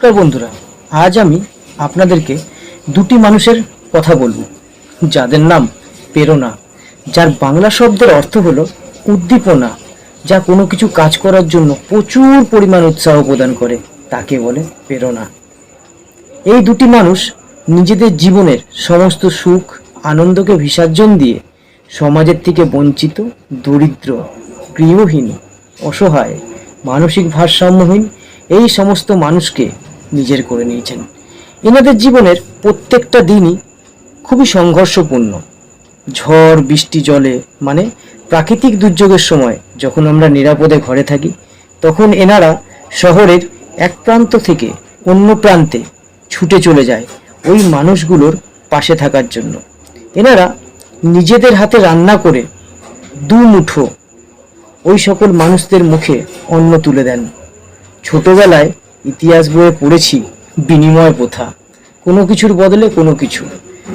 নমস্কার বন্ধুরা, আজ আমি আপনাদেরকে দুটি মানুষের কথা বলব, যাদের নাম প্রেরণা, যার বাংলা শব্দের অর্থ হলো উদ্দীপনা, যা কোনো কিছু কাজ করার জন্য প্রচুর পরিমাণ উৎসাহ প্রদান করে, তাকে বলে প্রেরণা। এই দুটি মানুষ নিজেদের জীবনের সমস্ত সুখ, আনন্দকে বিসর্জন দিয়ে সমাজের থেকে বঞ্চিত, দরিদ্র, গৃহহীন, অসহায়, মানসিক ভারসাম্যহীন এই সমস্ত মানুষকে নিজের করে নিয়েছেন। এনাদের জীবনের প্রত্যেকটা দিনই খুবই সংঘর্ষপূর্ণ। ঝড়, বৃষ্টি, জলে মানে প্রাকৃতিক দুর্যোগের সময় যখন আমরা নিরাপদে ঘরে থাকি, তখন এনারা শহরের এক প্রান্ত থেকে অন্য প্রান্তে ছুটে চলে যায় ওই মানুষগুলোর পাশে থাকার জন্য। এনারা নিজেদের হাতে রান্না করে দু মুঠো ওই সকল মানুষদের মুখে অন্ন তুলে দেন। ছোটবেলায় ইতিহাস বইয়ে পড়েছি, বিনিময় প্রথা। কোনো কিছুর বদলে কোনো কিছু।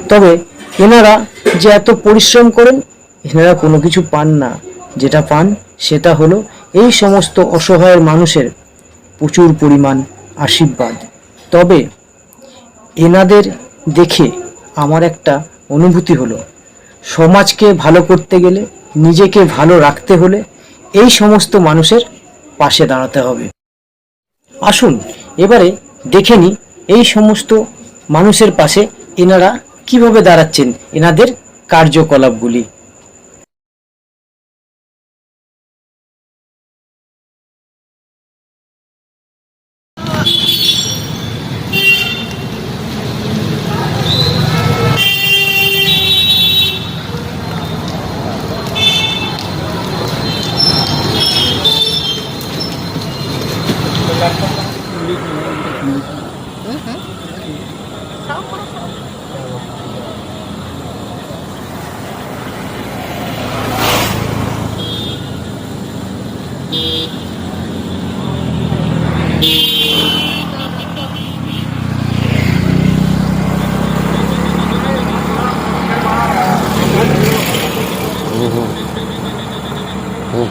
তবে এনারা যে এত পরিশ্রম করেন, এনারা কোনো কিছু পান না। যেটা পান, সেটা হলো এই সমস্ত অসহায় মানুষের প্রচুর পরিমাণ আশীর্বাদ। তবে এনাদের দেখে আমার একটা অনুভূতি হলো, সমাজকে ভালো করতে গেলে, নিজেকে ভালো রাখতে হলে এই সমস্ত মানুষের পাশে দাঁড়াতে হবে। আসুন এবারে দেখে নিই এই সমস্ত মানুষের পাশে এনারা কীভাবে দাঁড়াচ্ছেন এনাদের কার্যকলাপগুলি। 오.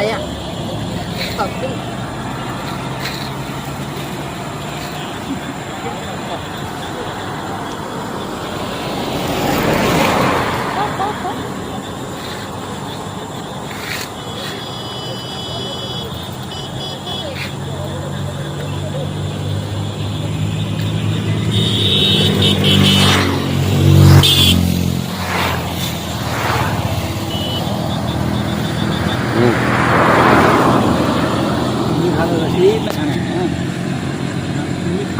ใอะขอบคุณ Thật chứ.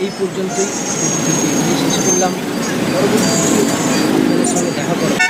এই পর্যন্তই। শেষ করলাম। পরবর্তী সঙ্গে দেখা করো